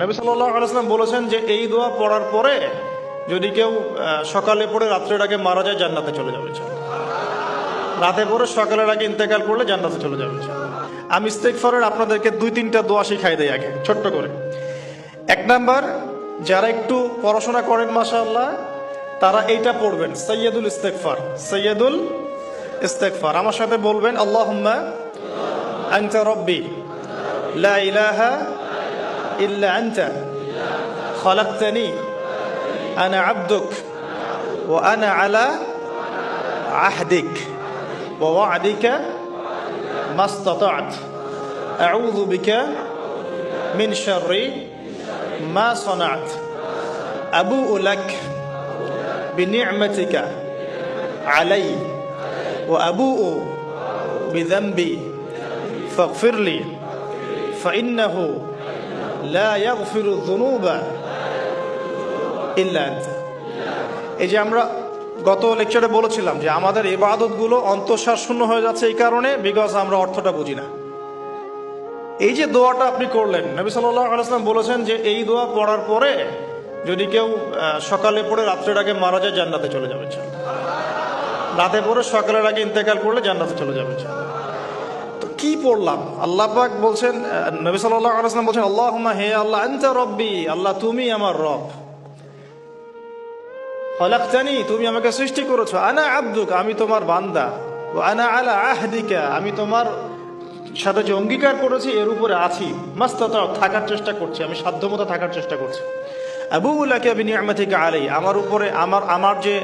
নবী আলাইসলাম বলেছেন যে এই দোয়া পড়ার পরে যদি কেউ সকালে পড়ে রাত্রের আগে মারা যায়, জান্নাতে চলে যাবে। রাতে পড়ে সকালের আগে ইন্তেকাল করলে জান্নাতে চলে যাবে। আমি ইস্তেকফারের আপনাদেরকে দুই তিনটা দোয়া শিখাই দেয় আগে, ছোট্ট করে এক নাম্বার, যারা একটু পড়াশোনা করেন মাশাআল্লাহ, তারা এইটা পড়বেন, সৈয়দুল ইস্তেকফার সৈয়দুল ইস্তেকফার আমার সাথে বলবেন, আল্লাহুম্মা আনতা রব্বি, লা ইলাহা إلا أنت. خلقتني. أنا عبدك. وأنا على عهدك. ووعدك ما استطعت. أعوذ بك من شر ما صنعت. أبوء لك بنعمتك علي. وأبوء بذنبي. فاغفر لي. فإنه লা ইয়াগফিরু যুনুবা ইল্লা আনতা এই যে আমরা গত লেকচারে বলেছিলাম যে আমাদের ইবাদতগুলো অন্তঃসার শূন্য হয়ে যাচ্ছে এই কারণে বিকজ আমরা অর্থটা বুঝি না। এই যে দোয়াটা আপনি করলেন, নবী সাল্লাহ বলেছেন যে এই দোয়া পড়ার পরে যদি কেউ সকালে পড়ে রাত্রেটাকে আগে মারা যায়, জান্নাতে চলে যাবে রাতে পড়ে সকালের আগে ইন্তেকাল করলে জান্নাতে চলে যাবে কি পড়লাম? আল্লাহ পাক বলছেন নবী সাল্লাহ বলছেন আল্লাহ হে আল্লাহ, আনতা রব্বি, আল্লাহ তুমি আমার রব। খলাকতানি, তুমি আমাকে সৃষ্টি করেছ। আনা আব্দুক, আমি তোমার বান্দা। আনা আলা আহদিকা, আমি তোমার সাথে যে অঙ্গীকার করেছি, এর উপরে আছি। মাস্ত থাকার চেষ্টা করছি, আমি সাধ্যমতো থাকার চেষ্টা করছি। আবু আমি নিয়ামত থেকে আলাই আমার উপরে, আমার আমার যে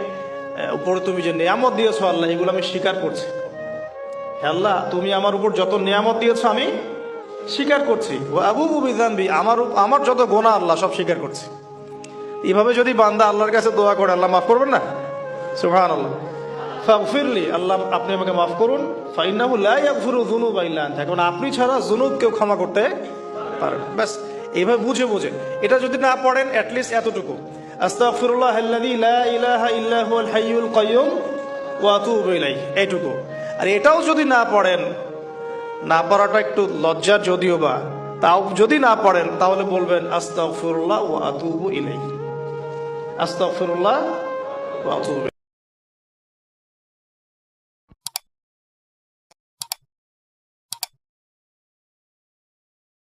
উপরে তুমি যে নিয়ামত দিয়েছ, আল্লাহ, এগুলো আমি স্বীকার করছি। আল্লাহ, তুমি আমার উপর যত নিয়ামত দিয়েছ, আমি স্বীকার করছি। আবু বিধানবি আমার আমার যত গোনা আল্লাহ সব স্বীকার করছি। এইভাবে যদি বান্দা আল্লাহর কাছে দোয়া করে, আল্লাহ মাফ করবেন না? সুহান আল্লাহ ফাগফিরলি, আল্লাহ আপনি আমাকে মাফ করুন। ইল্লা আনতা। কারণ আপনি ছাড়া যুনুব কেউ ক্ষমা করতে পারেন ব্যাস, এইভাবে বুঝে বুঝে। এটা যদি না পড়েন অ্যাটলিস্ট এতটুকু। আস্তাগফিরুল্লাহ আল্লাযী লা ইলাহা ইল্লা হুয়াল হাইয়ুল কাইয়্যুম ওয়া আতুবু এইটুকু। আর এটাও যদি না পড়েন, না পড়াটা একটু লজ্জার যদিও বা, তাও যদি না পড়েন, তাহলে বলবেন, আস্তাগফিরুল্লাহ ও আতুবু আস্তা ফুরুল্লাহ ও আতুবু